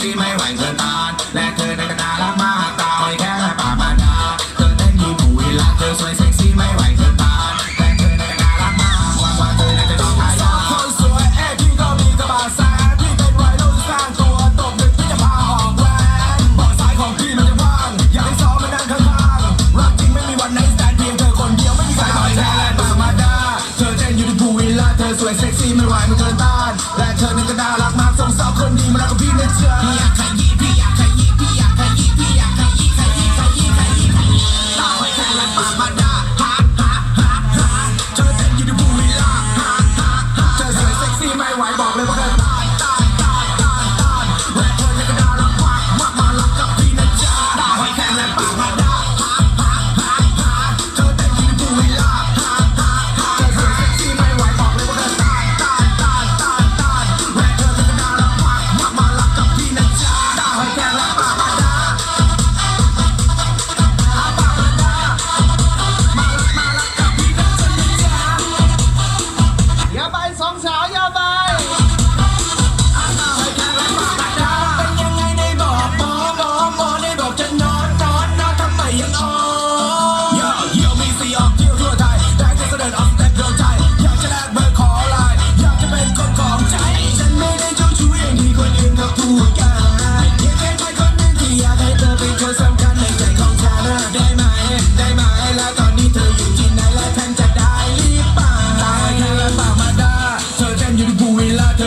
see my wine.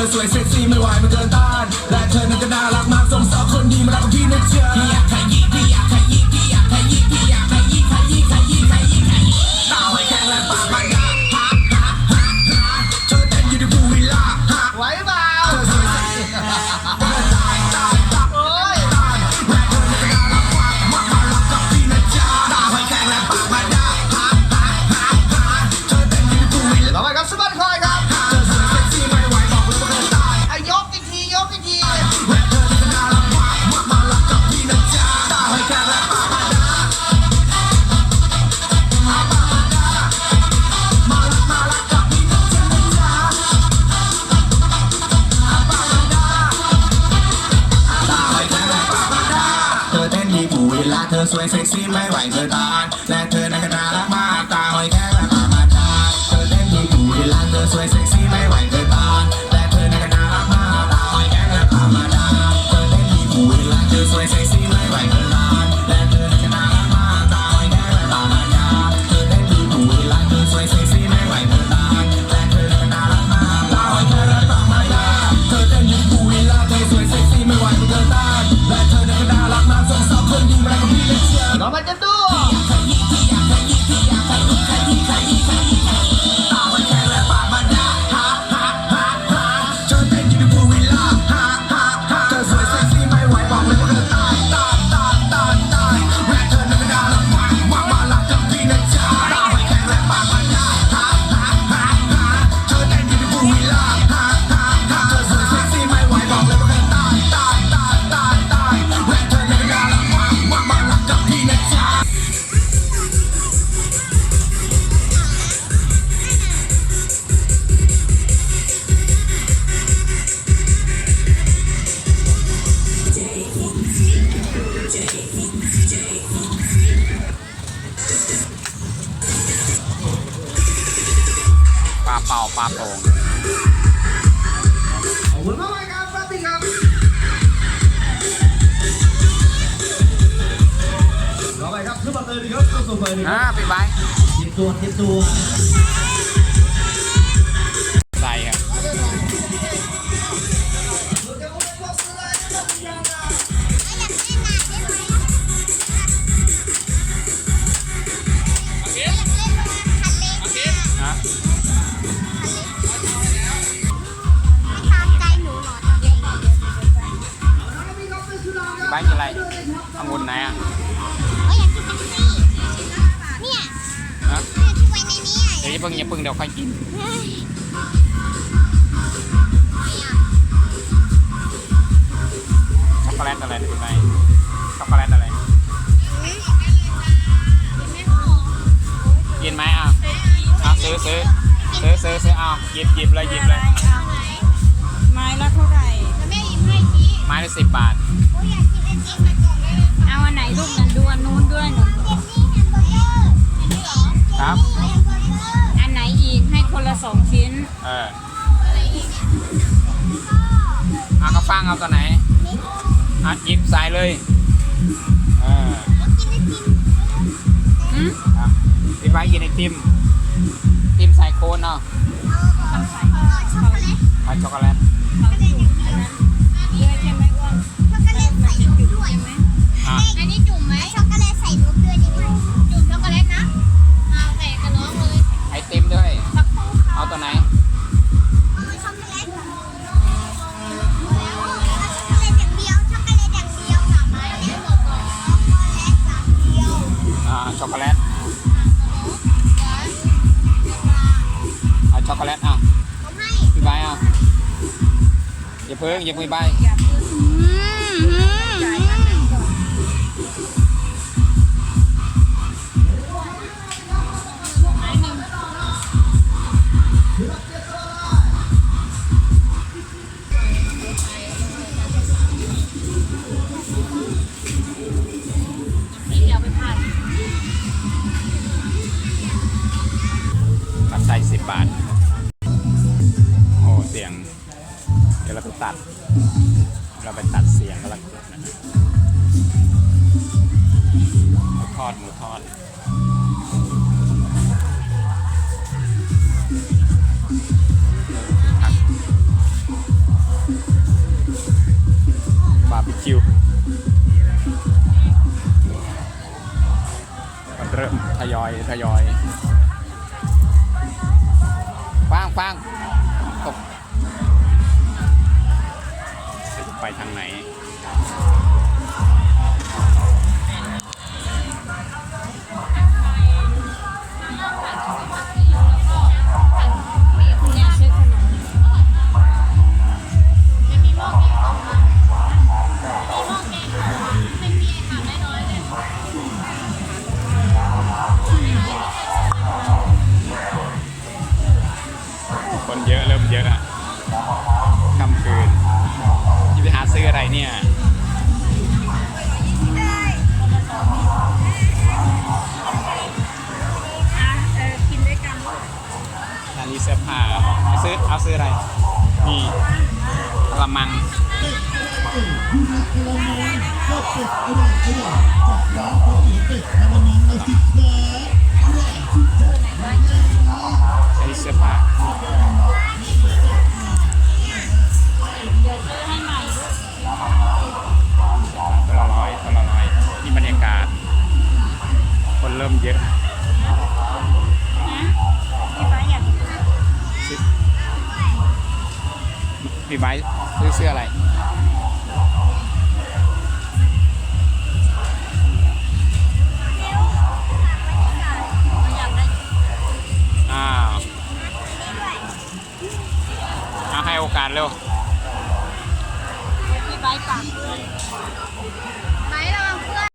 ธอสวยเซ็กซี่ไม่ไหวมันเกินต้านและเธอนั้นก็น่ารักมากสงสารคนดีมารักกับพี่นะเจ้า สวยเซ็กซี่ไม่ไหวเธอตานและ ปลาเป่าปลาโป่งอคกรับปาติครับรอไปครับขึ้นมาเลยดีคบ้นมาเลยดีคอ่รับปิดไว้ เตรียมตัวเตรียมตัว เบิ่งอย่าเพิ่งเดี๋ยวค่อยกินช็อกโกแลตอะไรเป็นไงช็อกโกแลตอะไรกินไหมอะอะซื้อซื้อซื้อซื้อซื้อเอาหยิบหยิบเลยหยิบเลยไม้ละเท่าไหร่ไม้ละสิบบาทเลยเอาอันไหนลูกนั้นดูอันนู้นด้วยหนู ครับแฮมเบอร์เกอร์อันไหนอีกให้คนละสองชิ้น เออเอากระฟังเอาตัวไหนอะหยิบใส่เลยเออกินไอติมอืมอะพี่ไว้กินไอติมติมใส่โคนเอาเอาช็อกโกแลตเอาช็อกโกแลต ย่าเพิ่งอย่าเพิ่งใบเดี๋ยวไปผ่านตัดใส่สิบบาท โอ้ เสียง เดี๋ยวเราไปตัด เราไปตัดเสียงกันแล้วกันนะหมูทอดหมูทอดบาร์บีคิวมันเริ่มทยอย ทยอยฟางฟาง พี่ไม้ซื้อเสื้ออะไรอ้าวเอาให้โอกาสเร็วพี่ใบฝากด้วย